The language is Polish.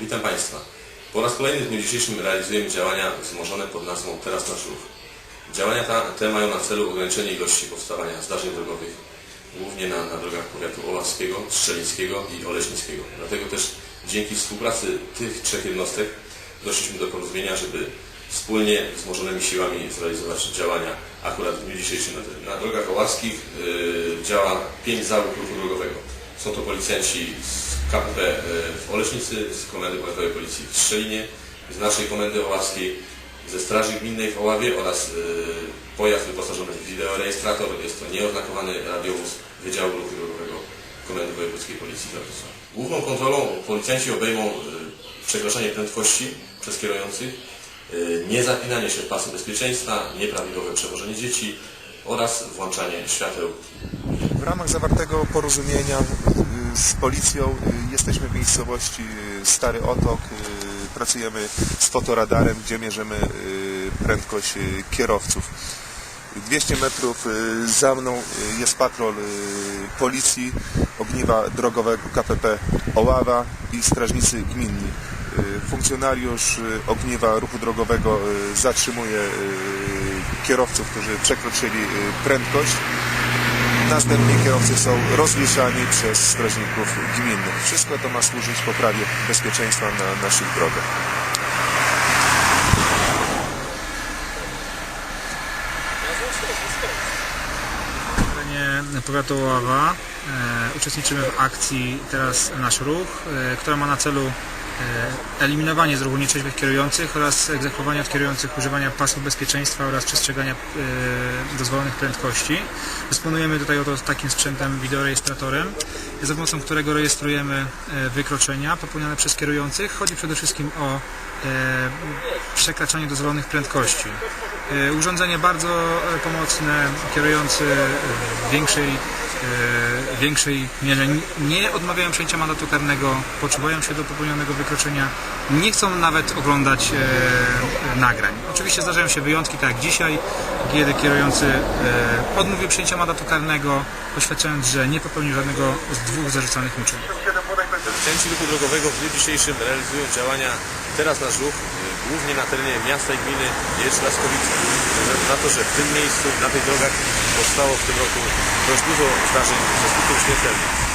Witam Państwa. Po raz kolejny w dniu dzisiejszym realizujemy działania wzmożone pod nazwą Teraz Nasz Ruch. Działania te mają na celu ograniczenie ilości powstawania zdarzeń drogowych, głównie na, na drogach powiatu oławskiego, strzelińskiego i oleśnickiego. Dlatego też dzięki współpracy tych trzech jednostek doszliśmy do porozumienia, żeby wspólnie wzmożonymi siłami zrealizować działania. Akurat w dniu dzisiejszym na, na drogach oławskich yy, działa pięć załóg ruchu drogowego. Są to policjanci z KPP e, w Oleśnicy, z Komendy Powiatowej Policji w Strzelinie, z naszej Komendy Oławskiej, ze Straży Gminnej w Oławie oraz e, pojazd wyposażony w wideorejestrator. Jest to nieoznakowany radiowóz Wydziału Ruchu Drogowego Komendy Wojewódzkiej Policji we Wrocławiu. Główną kontrolą policjanci obejmą e, przekroczenie prędkości przez kierujących, e, niezapinanie się pasy bezpieczeństwa, nieprawidłowe przewożenie dzieci oraz włączanie świateł W ramach zawartego porozumienia z policją y, jesteśmy w miejscowości y, Stary Otok. y, Pracujemy z fotoradarem, gdzie mierzymy prędkość kierowców. 200 metrów za mną jest patrol policji, ogniwa drogowego KPP Oława i strażnicy gminni. Funkcjonariusz ogniwa ruchu drogowego zatrzymuje kierowców, którzy przekroczyli prędkość. Następnie kierowcy są rozliczani przez strażników gminnych. Wszystko to ma służyć poprawie bezpieczeństwa na naszych drogach. Powiatu Oława e, uczestniczymy w akcji Teraz Nasz Ruch, e, która ma na celu eliminowanie z ruchu nieczeźwych kierujących oraz egzekwowanie od kierujących używania pasów bezpieczeństwa oraz przestrzegania e, dozwolonych prędkości. Dysponujemy tutaj oto takim sprzętem wideorejestratorem, za pomocą którego rejestrujemy e, wykroczenia popełniane przez kierujących. Chodzi przede wszystkim o e, przekraczanie dozwolonych prędkości. E, Urządzenie bardzo e, pomocne, kierujący w większej, e, w większej mierze nie odmawiają przyjęcia mandatu karnego, poczuwają się do popełnionego wykroczenia, nie chcą nawet oglądać e, nagrań. Oczywiście zdarzają się wyjątki, tak jak dzisiaj, kiedy kierujący e, odmówił przyjęcia mandatu karnego, oświadczając, że nie popełnił żadnego z dwóch zarzucanych mu czynów. Policjanci ruchu drogowego w dniu dzisiejszym realizują działania Teraz Nasz Ruch, głównie na terenie miasta i gminy Jerz Laskowice. Ze względu na to, że w tym miejscu, na tych drogach powstało w tym roku dość dużo zdarzeń ze skutkiem śmiertelnym.